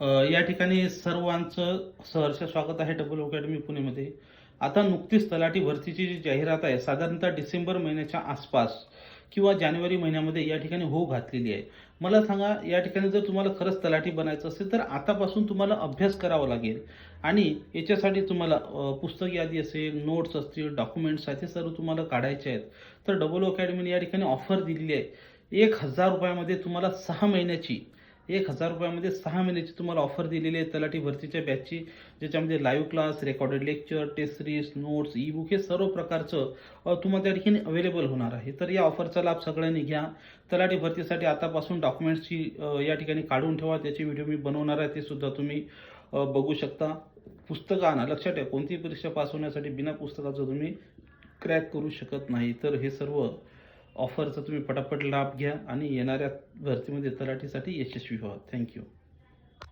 या ठिकाणी सर्वांचं सहर्ष स्वागत आहे डबल अकॅडमी पुणेमध्ये. आता नुकतीच तलाठी भरतीची जी जाहिरात आहे साधारणतः डिसेंबर महिन्याच्या आसपास किंवा जानेवारी महिन्यामध्ये या ठिकाणी हो घातलेली आहे. मला सांगा या ठिकाणी जर तुम्हाला खरंच तलाठी बनायचं असेल तर आतापासून तुम्हाला अभ्यास करावा लागेल. आणि याच्यासाठी तुम्हाला पुस्तक यादी असेल नोट्स असतील डॉक्युमेंट्स आहेत ते सर्व तुम्हाला काढायचे आहेत. तर डबल अकॅडमीने या ठिकाणी ऑफर दिलेली आहे. एक हजार रुपयामध्ये तुम्हाला सहा महिन्याची एक हजार रुपयामध्ये सहा महिन्याची तुम्हाला ऑफर दिलेली आहे. तलाठी भरतीच्या बॅचची ज्याच्यामध्ये live class recorded lecture test series notes e book हे सर्व प्रकारचं तुम्हाला त्या ठिकाणी अवेलेबल होणार आहे. तर या ऑफरचा लाभ सगळ्यांनी घ्या. तलाठी भरतीसाठी आतापासून डॉक्युमेंट्सची या ठिकाणी काढून ठेवा. त्याची व्हिडिओ मी बनवणार आहे ते सुद्धा तुम्ही बघू शकता. पुस्तकं आणा. लक्षात ठेवा. कोणतीही परीक्षा पास होण्यासाठी बिना पुस्तकाचं तुम्ही क्रॅक करू शकत नाही. तर हे सर्व ऑफरचा तुम्ही पटापट लाभ घ्या आणि येणाऱ्या भरतीमध्ये तलाठीसाठी यशस्वी व्हा. थँक्यू